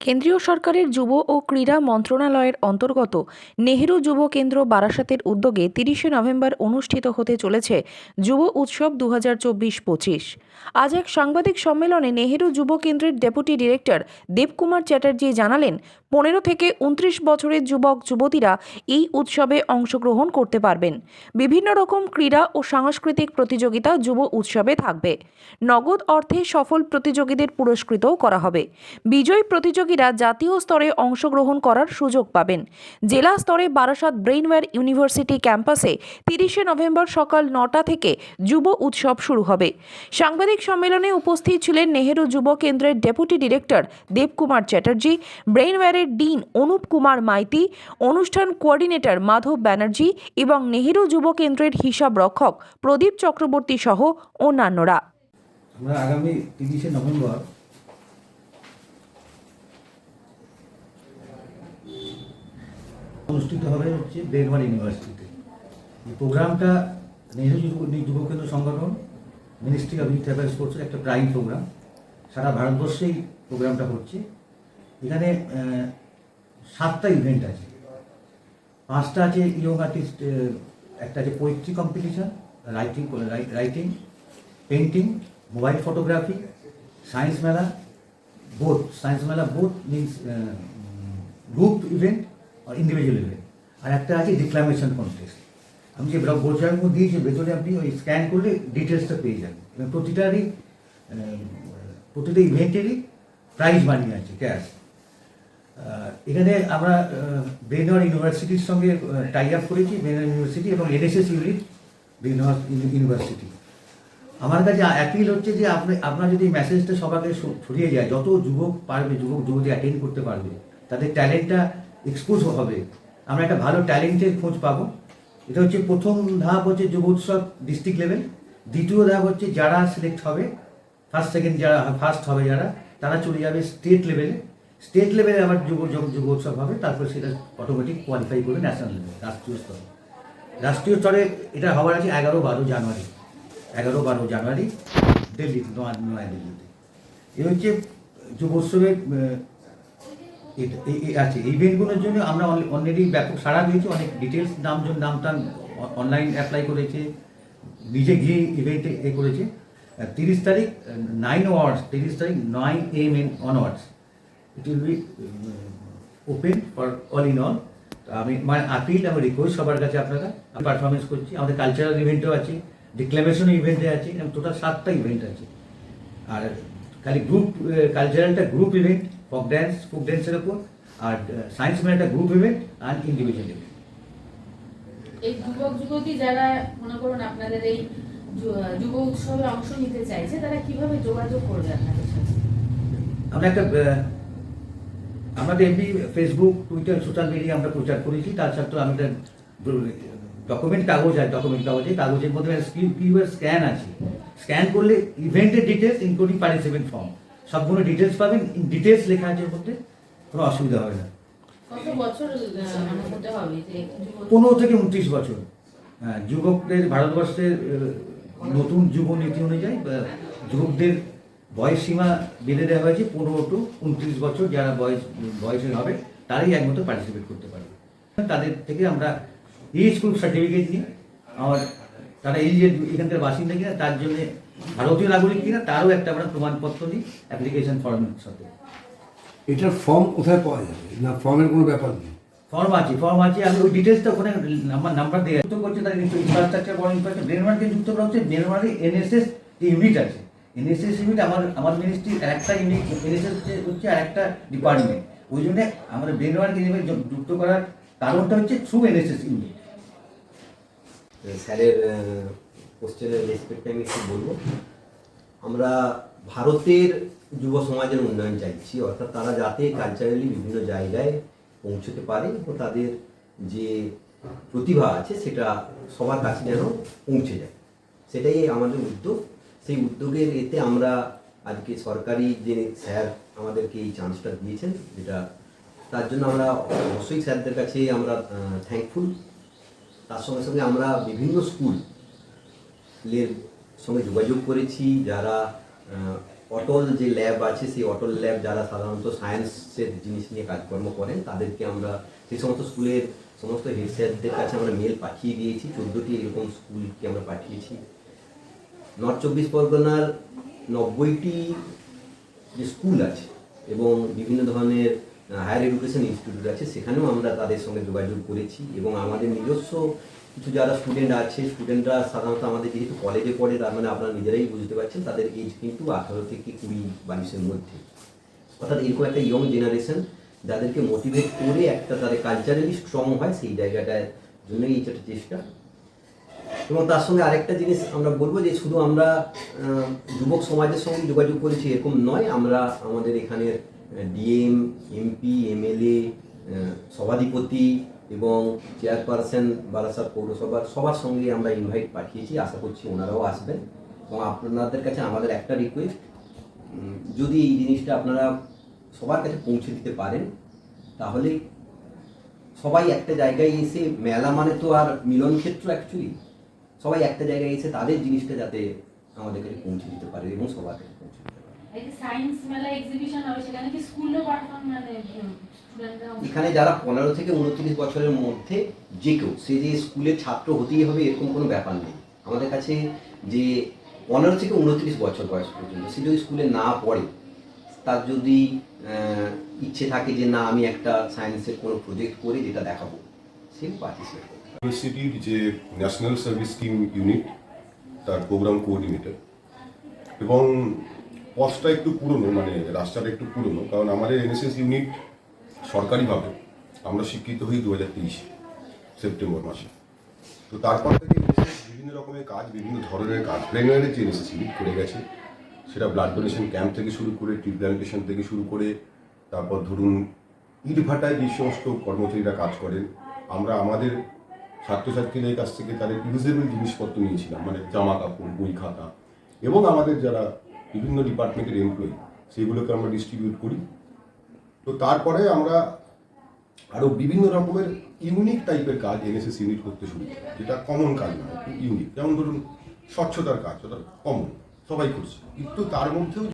কেন্দ্রীয় সরকারের যুব ও ক্রীড়া মন্ত্রণালয়ের অন্তর্গত নেহেরু যুব কেন্দ্র বারাসাতের উদ্যোগে তিরিশে নভেম্বর অনুষ্ঠিত হতে চলেছে যুব উৎসব দু হাজার চব্বিশ পঁচিশ আজ এক সাংবাদিক সম্মেলনে নেহেরু যুব কেন্দ্রের ডেপুটি ডিরেক্টর দেবকুমার চ্যাটার্জি জানালেন, পনেরো থেকে উনত্রিশ বছরের যুবক, যুবতীরা এই উৎসবে অংশগ্রহণ করতে পারবেন। বিভিন্ন রকম ক্রীড়া ও সাংস্কৃতিক প্রতিযোগিতা যুব উৎসবে থাকবে। নগদ অর্থে সফল প্রতিযোগীদের পুরস্কৃতও করা হবে। বিজয়ী প্রতিযোগীরা জাতীয় স্তরে অংশগ্রহণ করার সুযোগ পাবেন। জেলা স্তরে বারাসাত ব্রেইনওয়্যার ইউনিভার্সিটি ক্যাম্পাসে তিরিশে নভেম্বর সকাল নটা থেকে যুব উৎসব শুরু হবে। সাংবাদিক সম্মেলনে উপস্থিত ছিলেন নেহেরু যুব কেন্দ্রের ডেপুটি ডিরেক্টর দেবকুমার চ্যাটার্জি, ব্রেইনওয়্যারের ডিন অনুপ কুমার মাইতি, অনুষ্ঠান কোঅর্ডিনেটর মাধব ব্যানার্জি এবং নেহেরু যুব কেন্দ্রের হিসাব রক্ষক প্রদীপ চক্রবর্তী সহ অন্যান্যরা। আমরা আগামী তিরিশে নভেম্বর অনুষ্ঠিত হবে হচ্ছে ব্রেনওয়ার ইউনিভার্সিটিতে। এই প্রোগ্রামটা নেহেরু যুব কেন্দ্র সংগঠন মিনিস্ট্রি অফ ইউথ অ্যাফেয়ার্স স্পোর্টসের একটা প্রাইম প্রোগ্রাম সারা ভারতবর্ষেই প্রোগ্রামটা হচ্ছে। এখানে সাতটা ইভেন্ট আছে। পাঁচটা আছে ইয়ং আর্টিস্ট একটা আছে poetry competition writing writing painting mobile photography science mela both science mela both means group event আর ইন্ডিভিজুয়াল ইভেন্ট আর একটা আছে ডিক্লামেশন কন্টেস্ট আমি যে বোর্ডের মধ্যে দিয়েছি, ভেতরে আপনি ওই স্ক্যান করলে ডিটেলসটা পেয়ে যাবেন। এবং প্রতিটারই প্রতিটা ইভেন্টেরই প্রাইজ মানি আছে ক্যাশ এখানে আমরা ব্রেনওয়ার ইউনিভার্সিটির সঙ্গে টাই আপ করেছি ব্রেনওয়ার ইউনিভার্সিটি এবং এনএসএস ইউনিট ব্রেনওয়ার ইউনিভার্সিটি আমার কাছে অ্যাপিল হচ্ছে যে আপনি, আপনার যদি মেসেজটা সবাইকে ছড়িয়ে যায়, যত যুবক পারবে, যুবক, যুবতী অ্যাটেন্ড করতে পারবে, তাদের ট্যালেন্টটা এক্সপোজ হবে। আমরা একটা ভালো ট্যালেন্টের খোঁজ পাবো। এটা হচ্ছে প্রথম ধাপ হচ্ছে যুব উৎসব ডিস্ট্রিক্ট লেভেল দ্বিতীয় ধাপ হচ্ছে যারা সিলেক্ট হবে ফার্স্ট সেকেন্ড যারা ফার্স্ট হবে যারা, তারা চলে যাবে স্টেট লেভেলে স্টেট লেভেলে আবার যুব, যুব- উৎসব হবে, তারপর সেটা অটোমেটিক কোয়ালিফাই করবে ন্যাশনাল লেভেলে রাষ্ট্রীয় স্তরে। রাষ্ট্রীয় স্তরে এটা হওয়ার আছে এগারো, বারো জানুয়ারি। এগারো, বারো জানুয়ারি দিল্লি নয়া- নয়াদিল্লিতে এই হচ্ছে যুব উৎসবের আছে এই ইভেন্টগুলোর জন্য আমরা অলরেডি ব্যাপক সাড়া দিয়েছি, অনেক ডিটেলস নাম নাম টাম অনলাইন অ্যাপ্লাই করেছে, নিজে গিয়ে ইভেন্টে এ করেছে। তিরিশ তারিখ নাইন আওয়ার্স তিরিশ তারিখ nine M N onwards it will be open for all in all আমি মানে আপিল আমি রিকোয়েস্ট সবার কাছে আপনারা আমি পারফরমেন্স করছি, আমাদের কালচারাল ইভেন্টও আছে ডিক্লামেশন ইভেন্টে আছে, এবং টোটাল সাতটা ইভেন্ট আছে। আর খালি group কালচারালটা group event folk dance folk ড্যান্সের উপর আর সায়েন্স মানে একটা গ্রুপ ইভেন্ট আর ইন্ডিভিজুয়াল ইভেন্ট এই যুবক যুবতী যারা মনে করুন আপনাদের এই যুব উৎসবে অংশ নিতে চাইছে তারা কীভাবে যোগাযোগ করবে আপনাদের সাথে? আমরা একটা আমাদের এমনি ফেসবুক টুইটার সোশ্যাল মিডিয়া আমরা প্রচার করেছি তার সাথে আমাদের ডকুমেন্ট কাগজ আছে ডকুমেন্ট কাগজে কাগজের মধ্যে কিউআর স্ক্যান আছে। স্ক্যান করলে ইভেন্টের ডিটেলস ইনক্লুডিং পার্টিসিপেন্ট ফর্ম সবগুলো ডিটেলস পাবেন। ডিটেলস লেখা আছে মধ্যে কোনো অসুবিধা হবে না। পনেরো থেকে উনত্রিশ বছর। হ্যাঁ, যুবকদের ভারতবর্ষের নতুন যুব নীতি অনুযায়ী যুবকদের বয়স সীমা বেঁধে দেওয়া হয়েছে পনেরো টু উনত্রিশ বছর। যারা বয়স বয়সের হবে তারাই একমাত্র পার্টিসিপেট করতে পারবে। তাদের থেকে আমরা এজ স্কুল সার্টিফিকেট নিই। আমার তারা এই যে এখানকার বাসিন্দা কিনা তার জন্য ভারতীয় নাগরিক কিনা তারও একটা আমরা প্রমাণপত্র দিই অ্যাপ্লিকেশন ফর্মের সাথে। এটার ফর্ম কোথায় পাওয়া যাবে? না ফর্মের কোনো ব্যাপার নেই? ফর্ম আছে ফর্ম আছে আমি ওই ডিটেলসটা ওখানে আমার নাম্বার দিয়ে যুক্ত করছে তার কিন্তু ইনফ্রাস্ট্রাকচার বড় ইনফ্রাস্ট্রাকচার ব্রেনমার্কে যুক্ত করা হচ্ছে ব্রেনমার্কে এনএসএস যে ইউনিট আছে। এনএসএস ইউনিট আমার আমার মিনিস্ট্রি একটা ইউনিট এনএসএস হচ্ছে আর একটা ডিপার্টমেন্ট ওই জন্য আমাদের ব্রেনমার্কে যুক্ত করার কারণটা হচ্ছে থ্রু এনএসএস ইউনিট স্যারের কোশ্চেনের রেসপেক্টে আমি একটু বলব। আমরা ভারতের যুব সমাজের উন্নয়ন চাইছি, অর্থাৎ তারা যাতে কালচারালি বিভিন্ন জায়গায় পৌঁছতে পারে ও তাদের যে প্রতিভা আছে সেটা সবার কাছে যেন পৌঁছে যায়। সেটাই আমাদের উদ্যোগ। সেই উদ্যোগের এতে আমরা আজকে সরকারি যে স্যার আমাদেরকে এই চান্সটা দিয়েছেন, যেটা তার জন্য আমরা অবশ্যই স্যারদের কাছে আমরা থ্যাঙ্কফুল তার সঙ্গে সঙ্গে আমরা বিভিন্ন স্কুলের সঙ্গে যোগাযোগ করেছি, যারা অটল যে ল্যাব আছে, সেই অটল ল্যাব যারা সাধারণত সায়েন্সের জিনিস নিয়ে কাজকর্ম করেন, তাদেরকে আমরা সেই সমস্ত স্কুলের সমস্ত হেড স্যারদের কাছে আমরা মেল পাঠিয়ে দিয়েছি, চোদ্দোটি এরকম স্কুলকে আমরা পাঠিয়েছি। নর্থ চব্বিশ পরগনার নব্বইটি যে স্কুল আছে এবং বিভিন্ন ধরনের হায়ার এডুকেশন ইনস্টিটিউট আছে, সেখানেও আমরা তাদের সঙ্গে যোগাযোগ করেছি এবং আমাদের নিজস্ব কিছু যারা স্টুডেন্ট আছে স্টুডেন্টরা সাধারণত আমাদের যেহেতু কলেজে পড়ে, তার মানে আপনারা নিজেরাই বুঝতে পারছেন তাদের এজ কিন্তু আঠারো থেকে কুড়ি বাইশের মধ্যে। অর্থাৎ এরকম একটা ইয়ং জেনারেশন যাদেরকে মোটিভেট করে একটা তাদের কালচারালি স্ট্রং হয়, সেই জায়গাটার জন্যই এটা একটা চেষ্টা। এবং তার সঙ্গে আরেকটা জিনিস আমরা বলব যে শুধু আমরা যুবক সমাজের সঙ্গে যোগাযোগ করেছি এরকম নয়, আমরা আমাদের এখানের ডিএম এমপি এমএলএ সভাধিপতি এবং চেয়ারপারসন বারাসাত পৌরসভার সবার সঙ্গে আমরা ইনভাইট পাঠিয়েছি। আশা করছি ওনারাও আসবেন। এবং আপনাদের কাছে আমাদের একটা রিকোয়েস্ট যদি এই জিনিসটা আপনারা সবার কাছে পৌঁছে দিতে পারেন, তাহলে সবাই একটা জায়গায় এসে, মেলা মানে তো আর মিলন ক্ষেত্র অ্যাকচুয়ালি সবাই একটা জায়গায় এসে তাদের জিনিসটা যাতে আমাদের কাছে পৌঁছে দিতে পারে এবং সবার কাছে পৌঁছে দিতে পারে। মানে এখানে যারা পনেরো থেকে উনত্রিশ বছরের মধ্যে যে কেউ সে যে স্কুলের ছাত্র হতেই হবে এরকম কোনো ব্যাপার নেই। আমাদের কাছে যে পনেরো থেকে উনত্রিশ বছর বয়স পর্যন্ত সে যদি স্কুলে না পড়ে তার যদি ইচ্ছে থাকে যে না আমি একটা সায়েন্সের কোনো প্রজেক্ট করে যেটা দেখাবো সে পার্টিসিপেট করবে। ইউনিভার্সিটির যে ন্যাশনাল সার্ভিস স্কিম ইউনিট তার প্রোগ্রাম কোঅর্ডিনেটর এবং পথটা একটু পুরনো মানে রাস্তাটা একটু পুরনো, কারণ আমাদের এনএসএস ইউনিট সরকারিভাবে আমরা স্বীকৃত হই দু হাজার তেইশে, সেপ্টেম্বর মাসে। তো তারপর থেকে বিভিন্ন রকমের কাজ, বিভিন্ন ধরনের কাজ প্লেনারের যে এনএসএস ইউনিট করে গেছে, সেটা ব্লাড ডোনেশন ক্যাম্প থেকে শুরু করে ট্রি প্ল্যান্টেশন থেকে শুরু করে, তারপর ধরুন ইটভাটায় যে সমস্ত কর্মচারীরা কাজ করেন, আমরা আমাদের ছাত্রছাত্রীদের কাছ থেকে তাদের ইউজেবল জিনিসপত্র নিয়েছিলাম মানে জামা কাপড় বই খাতা, এবং আমাদের যারা বিভিন্ন ডিপার্টমেন্টের এমপ্লয়ি সেগুলোকে আমরা ডিস্ট্রিবিউট করি। তো তারপরে আমরা আরও বিভিন্ন রকমের ইউনিক টাইপের কাজ এনএসএস ইউনিট করতে শুরু যেটা কমন কাজ না ইউনিক যেমন ধরুন, স্বচ্ছতার কাজ ওটা কমন সবাই করছে। কিন্তু তার মধ্যেও